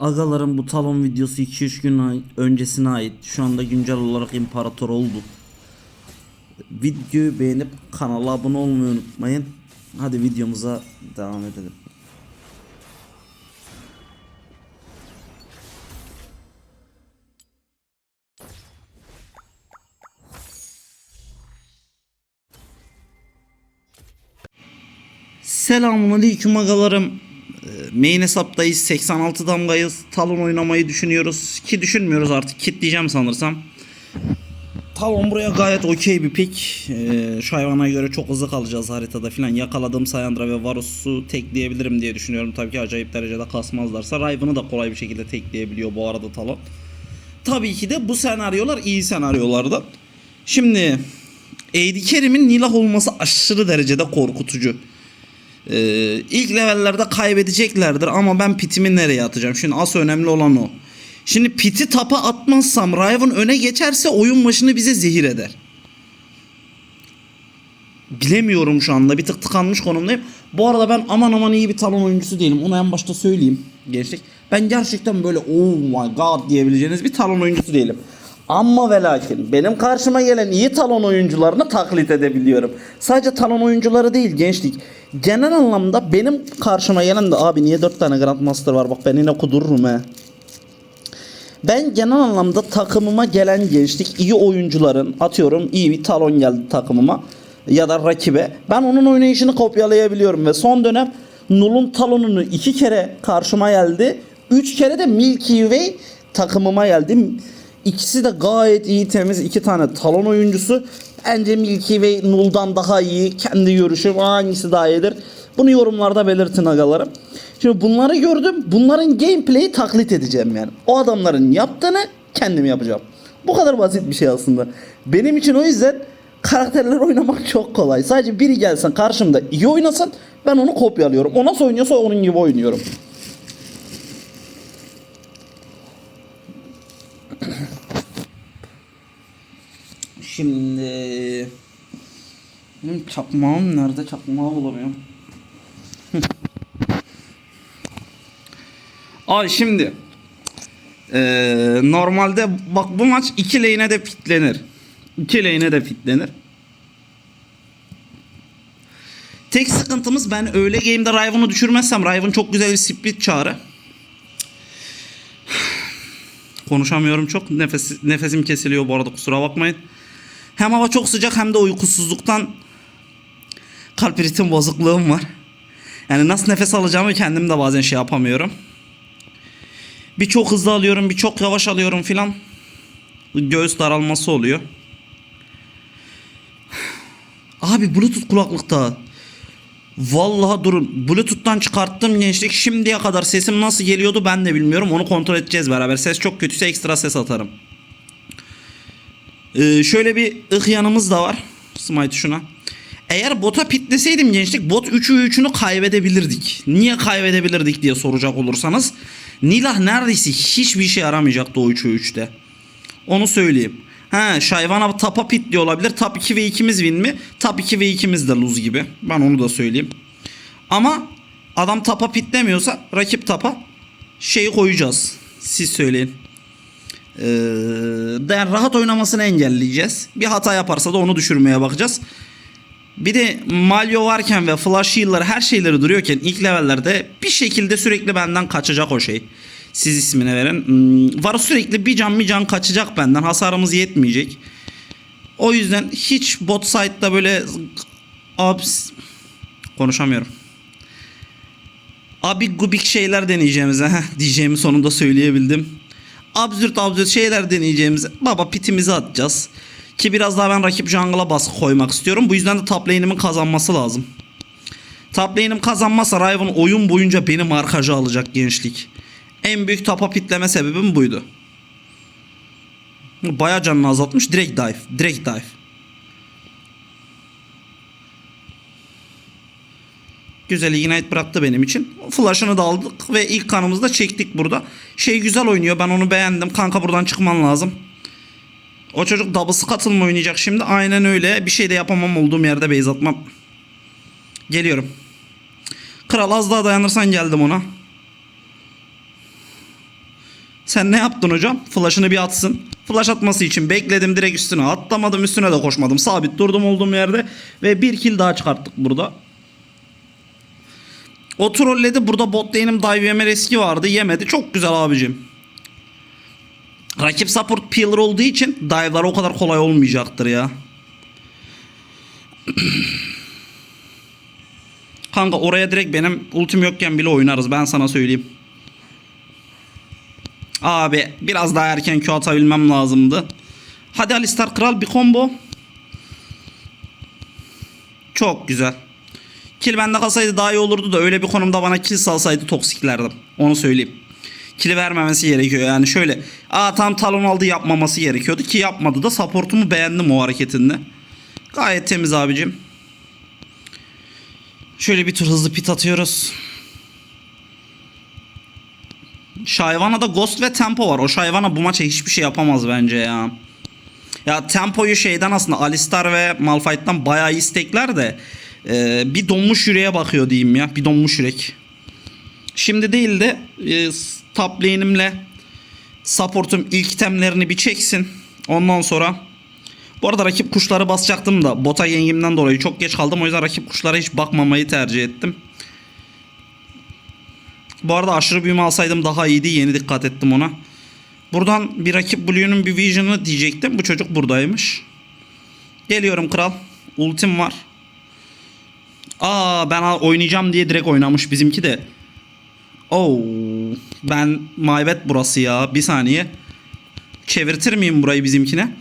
Agaların bu talon videosu 2-3 gün öncesine ait. Şu anda güncel olarak imparator oldu. Videoyu beğenip kanala abone olmayı unutmayın. Hadi videomuza devam edelim. Selamünaleyküm agalarım. Ee, Main hesaptayız. 86 damgayız. Talon oynamayı düşünüyoruz. Ki düşünmüyoruz artık. Kitleyeceğim sanırsam. Talon buraya gayet okey bir pick. Ee, şu göre çok hızlı kalacağız haritada filan. Yakaladığım Sayandra ve Varus'u tekleyebilirim diye düşünüyorum. Tabii ki acayip derecede kasmazlarsa. Riven'ı da kolay bir şekilde tekleyebiliyor bu arada Talon. Tabii ki de bu senaryolar iyi senaryolardan. Şimdi AD Kerim'in Nilah olması aşırı derecede korkutucu. Ee, ilk levellerde kaybedeceklerdir ama ben pitimi nereye atacağım? Şimdi asıl önemli olan o. Şimdi piti tapa atmazsam Riven öne geçerse oyun başını bize zehir eder. Bilemiyorum şu anda bir tık tıkanmış konumdayım. Bu arada ben aman aman iyi bir talon oyuncusu değilim. Onu en başta söyleyeyim gençlik. Ben gerçekten böyle oh my god diyebileceğiniz bir talon oyuncusu değilim. Ama ve lakin benim karşıma gelen iyi talon oyuncularını taklit edebiliyorum. Sadece talon oyuncuları değil gençlik. Genel anlamda benim karşıma gelen de abi niye 4 tane Grandmaster var bak ben yine kudururum he. Ben genel anlamda takımıma gelen gençlik iyi oyuncuların atıyorum iyi bir talon geldi takımıma ya da rakibe. Ben onun oynayışını kopyalayabiliyorum ve son dönem Null'un talonunu iki kere karşıma geldi. Üç kere de Milky Way takımıma geldi. İkisi de gayet iyi temiz iki tane talon oyuncusu. Bence Milky Way Null'dan daha iyi. Kendi görüşüm hangisi daha iyidir. Bunu yorumlarda belirtin agalarım. Şimdi bunları gördüm. Bunların gameplay'i taklit edeceğim yani. O adamların yaptığını kendim yapacağım. Bu kadar basit bir şey aslında. Benim için o yüzden karakterler oynamak çok kolay. Sadece biri gelsin karşımda iyi oynasın ben onu kopyalıyorum. O nasıl oynuyorsa onun gibi oynuyorum. Şimdi benim çakmağım nerede? Çakmağı bulamıyorum. Ay şimdi eee, normalde bak bu maç iki lane'e de fitlenir. İki lane'e de fitlenir. Tek sıkıntımız ben öyle game'de Riven'ı düşürmezsem Riven çok güzel bir split çağrı. Konuşamıyorum çok. Nefes, nefesim kesiliyor bu arada kusura bakmayın. Hem hava çok sıcak hem de uykusuzluktan kalp ritim bozukluğum var. Yani nasıl nefes alacağımı kendim de bazen şey yapamıyorum. Bir çok hızlı alıyorum, bir çok yavaş alıyorum filan. Göğüs daralması oluyor. Abi Bluetooth kulaklıkta. Vallahi durun. Bluetooth'tan çıkarttım gençlik. Şimdiye kadar sesim nasıl geliyordu ben de bilmiyorum. Onu kontrol edeceğiz beraber. Ses çok kötüyse ekstra ses atarım. Ee, şöyle bir ıh yanımız da var. Smite şuna. Eğer bota pitleseydim gençlik bot 3'ü 3'ünü kaybedebilirdik. Niye kaybedebilirdik diye soracak olursanız. Nilah neredeyse hiçbir şey yaramayacaktı o 3'ü 3'te. Onu söyleyeyim. Ha Şayvana tapa pitli olabilir. Tap 2 ve 2'miz win mi? Tap 2 ve 2'miz de lose gibi. Ben onu da söyleyeyim. Ama adam tapa pitlemiyorsa rakip tapa şeyi koyacağız. Siz söyleyin. Ee, rahat oynamasını engelleyeceğiz. Bir hata yaparsa da onu düşürmeye bakacağız. Bir de Malyo varken ve Flash Heal'ları her şeyleri duruyorken ilk levellerde bir şekilde sürekli benden kaçacak o şey. Siz ismini verin. Hmm, var sürekli bir can bir can kaçacak benden. Hasarımız yetmeyecek. O yüzden hiç bot side'da böyle abs konuşamıyorum. Abik gubik şeyler deneyeceğimize diyeceğimi sonunda söyleyebildim. Absürt absürt şeyler deneyeceğimize baba pitimizi atacağız. Ki biraz daha ben rakip jungle'a baskı koymak istiyorum. Bu yüzden de top lane'imin kazanması lazım. Top lane'im kazanmazsa Riven oyun boyunca beni markaja alacak gençlik. En büyük tapa pitleme sebebim buydu. Baya canını azaltmış. Direkt dive. Direkt dive. Güzel ignite bıraktı benim için. Flash'ını da aldık ve ilk kanımızı da çektik burada. Şey güzel oynuyor. Ben onu beğendim. Kanka buradan çıkman lazım. O çocuk double katılma oynayacak şimdi. Aynen öyle. Bir şey de yapamam olduğum yerde base atmam. Geliyorum. Kral az daha dayanırsan geldim ona. Sen ne yaptın hocam? Flash'ını bir atsın. Flash atması için bekledim direkt üstüne atlamadım üstüne de koşmadım. Sabit durdum olduğum yerde ve bir kill daha çıkarttık burada. O trolledi burada bot lane'im dive yeme riski vardı yemedi. Çok güzel abicim. Rakip support pillar olduğu için dive'lar o kadar kolay olmayacaktır ya. Kanka oraya direkt benim ultim yokken bile oynarız ben sana söyleyeyim. Abi biraz daha erken Q atabilmem lazımdı. Hadi Alistar Kral bir combo. Çok güzel. Kill bende kalsaydı daha iyi olurdu da öyle bir konumda bana kill salsaydı toksiklerdim. Onu söyleyeyim. Kill'i vermemesi gerekiyor yani şöyle. Aa tam talon aldı yapmaması gerekiyordu ki yapmadı da supportumu beğendim o hareketinde. Gayet temiz abicim. Şöyle bir tur hızlı pit atıyoruz. Shyvana'da Ghost ve Tempo var. O Shyvana bu maça hiçbir şey yapamaz bence ya. Ya Tempo'yu şeyden aslında Alistar ve Malphite'dan bayağı istekler de e, bir donmuş yüreğe bakıyor diyeyim ya. Bir donmuş yürek. Şimdi değil de e, top lane'imle support'um ilk itemlerini bir çeksin. Ondan sonra bu arada rakip kuşları basacaktım da bota yengimden dolayı çok geç kaldım. O yüzden rakip kuşlara hiç bakmamayı tercih ettim. Bu arada aşırı büyüme alsaydım daha iyiydi. Yeni dikkat ettim ona. Buradan bir rakip Blue'nun bir vision'ı diyecektim. Bu çocuk buradaymış. Geliyorum kral. Ultim var. Aa ben oynayacağım diye direkt oynamış bizimki de. Oo ben maybet burası ya. Bir saniye. Çevirtir miyim burayı bizimkine?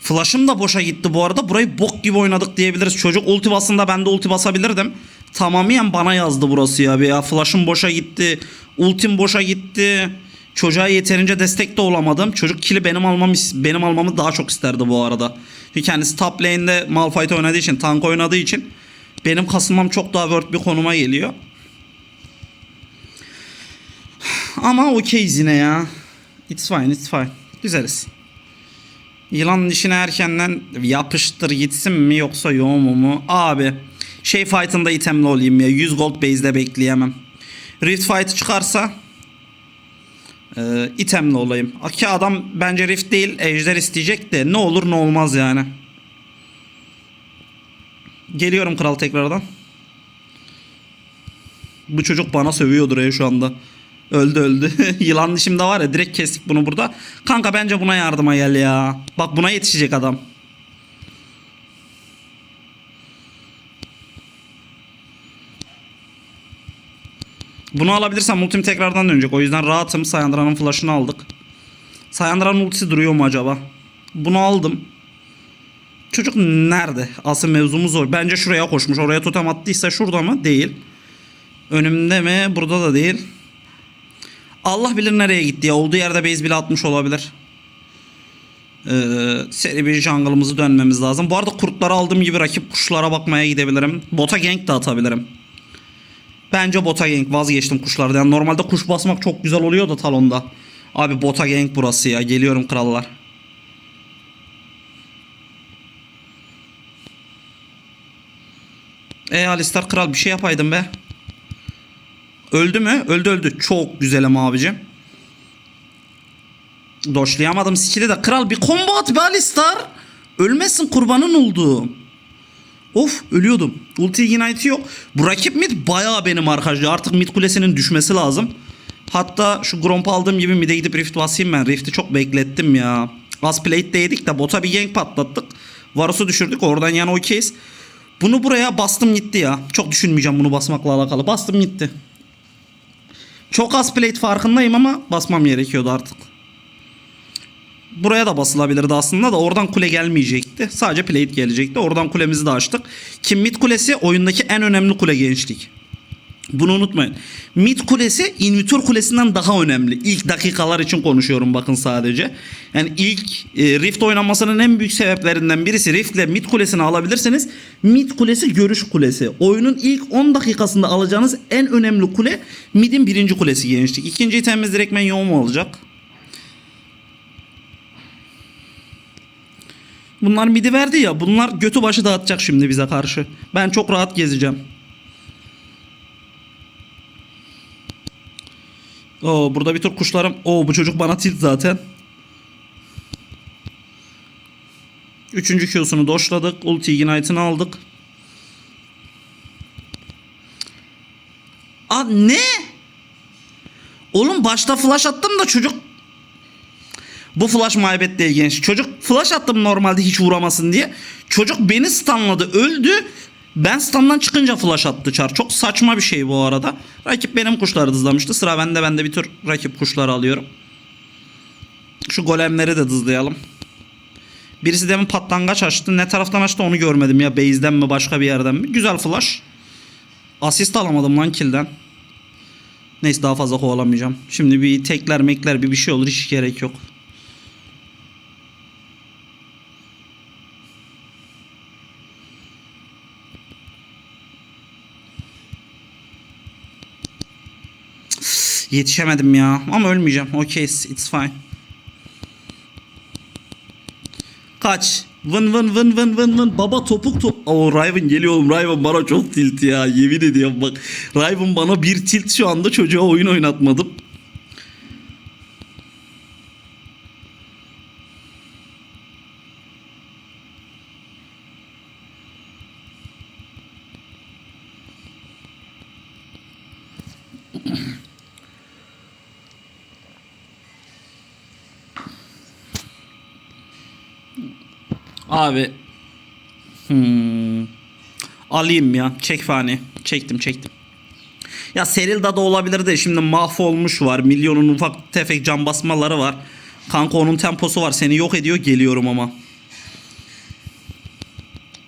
Flash'ım da boşa gitti bu arada. Burayı bok gibi oynadık diyebiliriz. Çocuk ulti basında ben de ulti basabilirdim. Tamamen bana yazdı burası ya. ya flash'ım boşa gitti. Ultim boşa gitti. Çocuğa yeterince destek de olamadım. Çocuk kill'i benim almam benim almamı daha çok isterdi bu arada. Çünkü kendisi top lane'de Malphite oynadığı için, tank oynadığı için benim kasılmam çok daha worth bir konuma geliyor. Ama okeyiz yine ya. It's fine, it's fine. Güzeliz. Yılan dişine erkenden yapıştır gitsin mi yoksa yoğun mu mu? Abi şey fight'ında itemli olayım ya. 100 gold base'de bekleyemem. Rift fight çıkarsa e, itemli olayım. Ki adam bence Rift değil ejder isteyecek de ne olur ne olmaz yani. Geliyorum kral tekrardan. Bu çocuk bana sövüyordur ya şu anda. Öldü öldü. Yılan dişimde var ya direkt kestik bunu burada. Kanka bence buna yardıma gel ya. Bak buna yetişecek adam. Bunu alabilirsem ultim tekrardan dönecek. O yüzden rahatım. Sayandra'nın flash'ını aldık. Sayandra'nın ultisi duruyor mu acaba? Bunu aldım. Çocuk nerede? Asıl mevzumuz o. Bence şuraya koşmuş. Oraya totem attıysa şurada mı? Değil. Önümde mi? Burada da değil. Allah bilir nereye gitti ya. Olduğu yerde base bile atmış olabilir. Ee, seri bir jungle'ımızı dönmemiz lazım. Bu arada kurtları aldığım gibi rakip kuşlara bakmaya gidebilirim. Bota gank de atabilirim. Bence bota gank vazgeçtim kuşlardan. Yani normalde kuş basmak çok güzel oluyor da talonda. Abi bota gank burası ya. Geliyorum krallar. E Alistar kral bir şey yapaydın be. Öldü mü? Öldü öldü. Çok güzelim abicim. Doşlayamadım skill'i de. Kral bir combo at be Alistar. Ölmezsin kurbanın oldu. Of ölüyordum. Ulti ignite yok. Bu rakip mid bayağı benim arkadaşlar. Artık mid kulesinin düşmesi lazım. Hatta şu Gromp aldığım gibi mid'e gidip Rift basayım ben. Rift'i çok beklettim ya. Az plate yedik de bota bir gank patlattık. Varus'u düşürdük. Oradan yani okeyiz. Bunu buraya bastım gitti ya. Çok düşünmeyeceğim bunu basmakla alakalı. Bastım gitti. Çok az plate farkındayım ama basmam gerekiyordu artık. Buraya da basılabilirdi aslında da oradan kule gelmeyecekti. Sadece plate gelecekti. Oradan kulemizi de açtık. Ki mid kulesi oyundaki en önemli kule gençlik. Bunu unutmayın. Mid kulesi invitor kulesinden daha önemli. İlk dakikalar için konuşuyorum bakın sadece. Yani ilk e, Rift oynamasının en büyük sebeplerinden birisi Rift ile mid kulesini alabilirseniz mid kulesi görüş kulesi. Oyunun ilk 10 dakikasında alacağınız en önemli kule midin birinci kulesi gençlik. İkinci itemimiz direktmen yoğun olacak. Bunlar midi verdi ya bunlar götü başı dağıtacak şimdi bize karşı. Ben çok rahat gezeceğim. Oo burada bir tur kuşlarım. Oo bu çocuk bana tilt zaten. Üçüncü Q'sunu doşladık. Ulti Ignite'ını aldık. Aa ne? Oğlum başta flash attım da çocuk bu flash muhabbet değil genç. Çocuk flash attım normalde hiç vuramasın diye. Çocuk beni stunladı öldü. Ben stundan çıkınca flash attı çar. Çok saçma bir şey bu arada. Rakip benim kuşları dızlamıştı. Sıra bende ben de bir tür rakip kuşları alıyorum. Şu golemleri de dızlayalım. Birisi demin patlangaç açtı. Ne taraftan açtı onu görmedim ya. Base'den mi başka bir yerden mi? Güzel flash. Asist alamadım lan kill'den. Neyse daha fazla kovalamayacağım. Şimdi bir tekler mekler bir bir şey olur hiç gerek yok. Yetişemedim ya. Ama ölmeyeceğim. Okay, it's fine. Kaç. Vın vın vın vın vın vın. Baba topuk top. Oo Riven geliyor oğlum. Riven bana çok tilt ya. Yemin ediyorum bak. Riven bana bir tilt şu anda çocuğa oyun oynatmadım. Abi. Hmm. Alayım ya. Çek fani. Çektim çektim. Ya Serilda da olabilir de şimdi mahvolmuş var. Milyonun ufak tefek can basmaları var. Kanka onun temposu var. Seni yok ediyor. Geliyorum ama.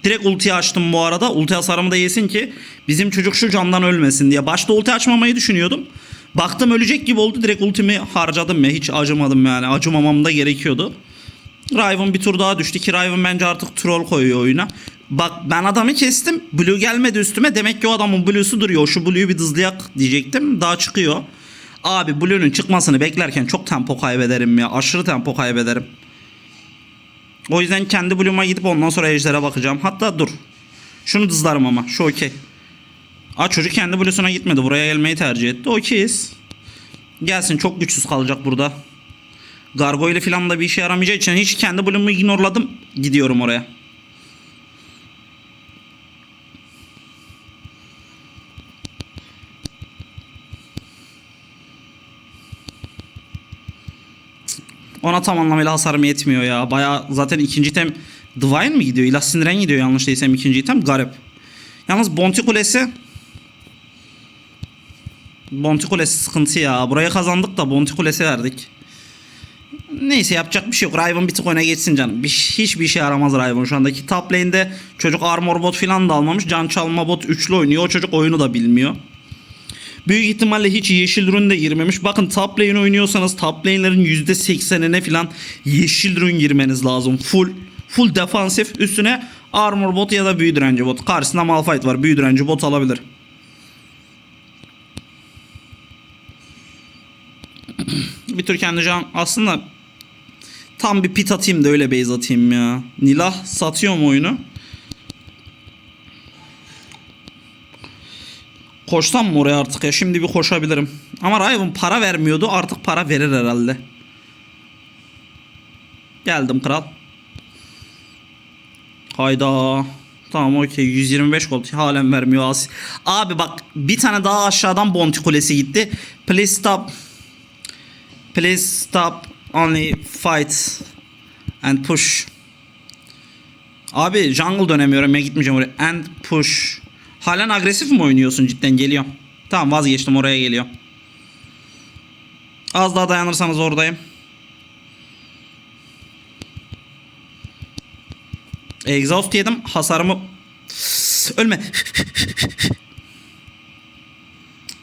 Direkt ulti açtım bu arada. Ulti hasarımı da yesin ki bizim çocuk şu candan ölmesin diye. Başta ulti açmamayı düşünüyordum. Baktım ölecek gibi oldu. Direkt ultimi harcadım ya. Hiç acımadım yani. Acımamam da gerekiyordu. Riven bir tur daha düştü ki Riven bence artık troll koyuyor oyuna. Bak ben adamı kestim. Blue gelmedi üstüme. Demek ki o adamın Blue'su duruyor. Şu Blue'yu bir dızlayak diyecektim. Daha çıkıyor. Abi Blue'nun çıkmasını beklerken çok tempo kaybederim ya. Aşırı tempo kaybederim. O yüzden kendi Blue'uma gidip ondan sonra Ejder'e bakacağım. Hatta dur. Şunu dızlarım ama. Şu okey. Aa çocuk kendi Blue'suna gitmedi. Buraya gelmeyi tercih etti. Okeyiz. Gelsin çok güçsüz kalacak burada. Gargoyle falan da bir işe yaramayacağı için hiç kendi bölümümü ignorladım. Gidiyorum oraya. Ona tam anlamıyla hasarım yetmiyor ya. Baya zaten ikinci item Divine mi gidiyor? İlah Sindiren gidiyor yanlış değilsem ikinci item. Garip. Yalnız Bounty Kulesi Bounty Kulesi sıkıntı ya. Buraya kazandık da Bounty Kulesi verdik. Neyse yapacak bir şey yok. Riven bir tık öne geçsin canım. Bir, hiçbir işe yaramaz Riven şu andaki. Top lane'de çocuk armor bot falan da almamış. Can çalma bot üçlü oynuyor. O çocuk oyunu da bilmiyor. Büyük ihtimalle hiç yeşil rün de girmemiş. Bakın top lane oynuyorsanız top lane'lerin %80'ine falan yeşil rün girmeniz lazım. Full full defansif üstüne armor bot ya da büyü direnci bot. Karşısında Malphite var. Büyü direnci bot alabilir. bir tür kendi can aslında tam bir pit atayım da öyle base atayım ya. Nilah satıyor mu oyunu? Koşsam mı oraya artık ya? Şimdi bir koşabilirim. Ama Riven para vermiyordu. Artık para verir herhalde. Geldim kral. Hayda. Tamam okey 125 gold halen vermiyor Asi. Abi bak bir tane daha aşağıdan Bounty kulesi gitti. Please stop. Please stop only fight and push. Abi jungle dönemiyorum ben gitmeyeceğim oraya. And push. Halen agresif mi oynuyorsun cidden geliyorum. Tamam vazgeçtim oraya geliyor. Az daha dayanırsanız oradayım. Exhaust yedim hasarımı ölme.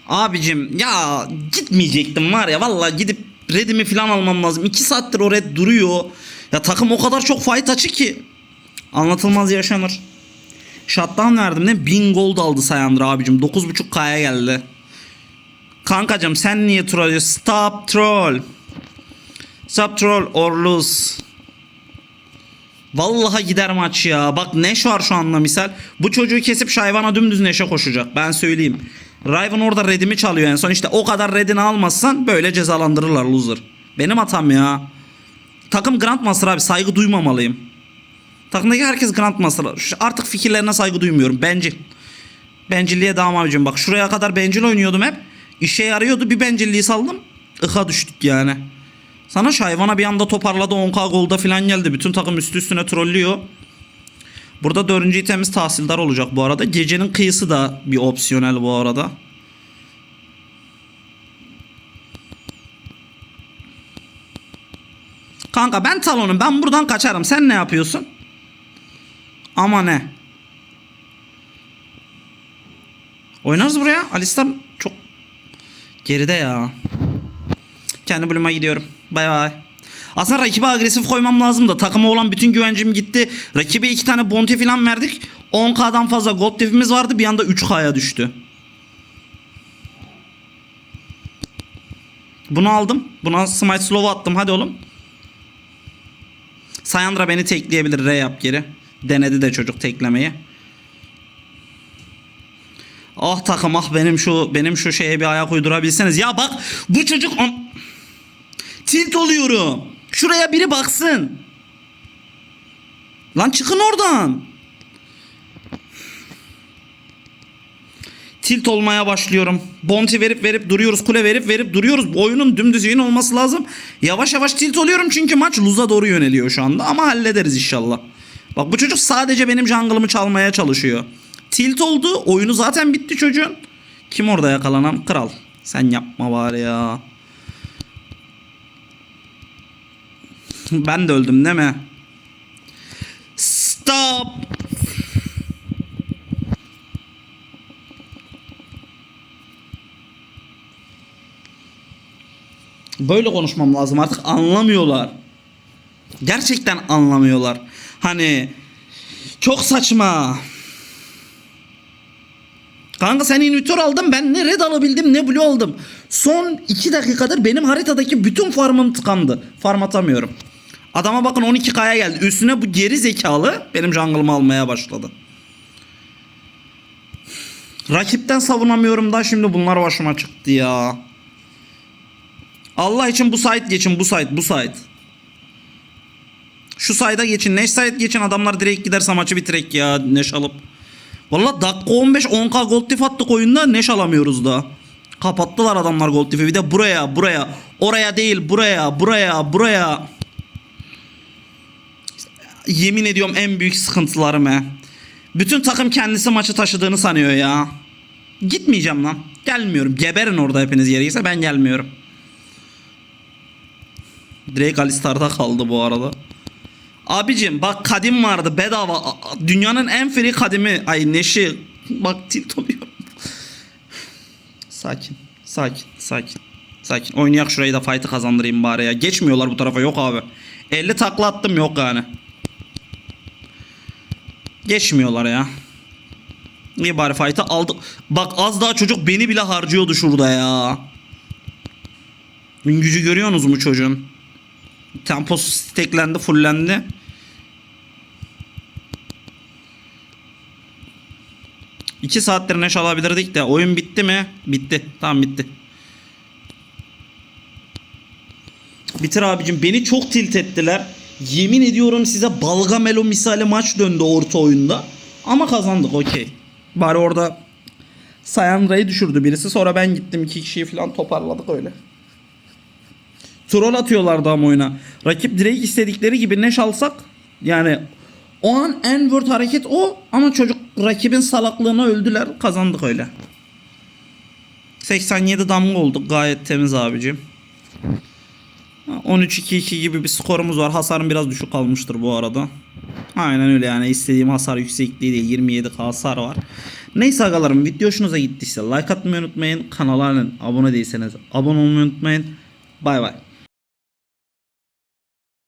Abicim ya gitmeyecektim var ya valla gidip redimi falan almam lazım. 2 saattir o red duruyor. Ya takım o kadar çok fight açı ki. Anlatılmaz yaşanır. Shutdown verdim ne? 1000 gold aldı Sayandır abicim. 9.5k'ya geldi. Kankacım sen niye troll Stop troll. Stop troll or lose. Vallahi gider maç ya. Bak Neş var şu anda misal. Bu çocuğu kesip Şayvan'a dümdüz Neş'e koşacak. Ben söyleyeyim. Riven orada redimi çalıyor en son. İşte o kadar redini almazsan böyle cezalandırırlar loser. Benim hatam ya. Takım Grandmaster abi saygı duymamalıyım. Takımdaki herkes Grandmaster. Artık fikirlerine saygı duymuyorum. Bencil. Bencilliğe devam abicim. Bak şuraya kadar bencil oynuyordum hep. İşe yarıyordu. Bir bencilliği saldım. Iha düştük yani. Sana Şayvan'a bir anda toparladı 10k golda falan geldi. Bütün takım üstü üstüne trollüyor. Burada dördüncü itemiz tahsildar olacak bu arada. Gecenin kıyısı da bir opsiyonel bu arada. Kanka ben talonum. Ben buradan kaçarım. Sen ne yapıyorsun? Ama ne? Oynarız buraya. Alistar çok geride ya. Kendi bölüme gidiyorum. Bay bay. Aslında rakibe agresif koymam lazım da takıma olan bütün güvencim gitti. Rakibe iki tane bounty falan verdik. 10k'dan fazla gold defimiz vardı bir anda 3k'ya düştü. Bunu aldım. Buna smite slow attım. Hadi oğlum. Sayandra beni tekleyebilir. R yap geri. Denedi de çocuk teklemeyi. Ah takım ah benim şu benim şu şeye bir ayak uydurabilseniz. Ya bak bu çocuk tilt oluyorum. Şuraya biri baksın. Lan çıkın oradan. Tilt olmaya başlıyorum. Bounty verip verip duruyoruz. Kule verip verip duruyoruz. Bu oyunun dümdüz yayın olması lazım. Yavaş yavaş tilt oluyorum çünkü maç lose'a doğru yöneliyor şu anda. Ama hallederiz inşallah. Bak bu çocuk sadece benim jungle'ımı çalmaya çalışıyor. Tilt oldu. Oyunu zaten bitti çocuğun. Kim orada yakalanan? Kral. Sen yapma bari ya. Ben de öldüm değil mi? Stop. Böyle konuşmam lazım artık anlamıyorlar. Gerçekten anlamıyorlar. Hani çok saçma. Kanka sen inhibitör aldın ben ne red alabildim ne blue aldım. Son 2 dakikadır benim haritadaki bütün farmım tıkandı. Farm atamıyorum. Adama bakın 12k'ya geldi. Üstüne bu geri zekalı benim jungle'ımı almaya başladı. Rakipten savunamıyorum da şimdi bunlar başıma çıktı ya. Allah için bu site geçin bu site bu site. Şu sayda geçin. Neş site geçin adamlar direkt giderse maçı bitirek ya neş alıp. Valla dakika 15 10k gold diff attık oyunda neş alamıyoruz da. Kapattılar adamlar gold diff'i bir de buraya buraya. Oraya değil buraya buraya buraya. Yemin ediyorum en büyük sıkıntılarım he. Bütün takım kendisi maçı taşıdığını sanıyor ya. Gitmeyeceğim lan. Gelmiyorum. Geberin orada hepiniz gerekirse ben gelmiyorum. Direkt Alistar'da kaldı bu arada. Abicim bak kadim vardı bedava. Dünyanın en free kadimi. Ay neşi. Bak tilt oluyorum. sakin. Sakin. Sakin. Sakin. Oynayak şurayı da fight'ı kazandırayım bari ya. Geçmiyorlar bu tarafa yok abi. 50 takla attım yok yani. Geçmiyorlar ya. İyi bari fight'ı aldık. Bak az daha çocuk beni bile harcıyordu şurada ya. Gücü görüyorsunuz mu çocuğun? Temposu steklendi, fullendi. İki saattir neş alabilirdik de oyun bitti mi? Bitti. Tamam bitti. Bitir abicim. Beni çok tilt ettiler. Yemin ediyorum size Balgamelo misali maç döndü orta oyunda. Ama kazandık okey. Bari orada Sayandra'yı düşürdü birisi. Sonra ben gittim iki kişiyi falan toparladık öyle. Troll atıyorlardı ama oyuna. Rakip direkt istedikleri gibi neş alsak yani o an en word hareket o ama çocuk rakibin salaklığına öldüler kazandık öyle. 87 damga olduk gayet temiz abicim. 13-2-2 gibi bir skorumuz var. Hasarım biraz düşük kalmıştır bu arada. Aynen öyle yani istediğim hasar yüksekliği değil 27 hasar var. Neyse agalarım video hoşunuza gittiyse like atmayı unutmayın. Kanala abone değilseniz abone olmayı unutmayın. Bay bay.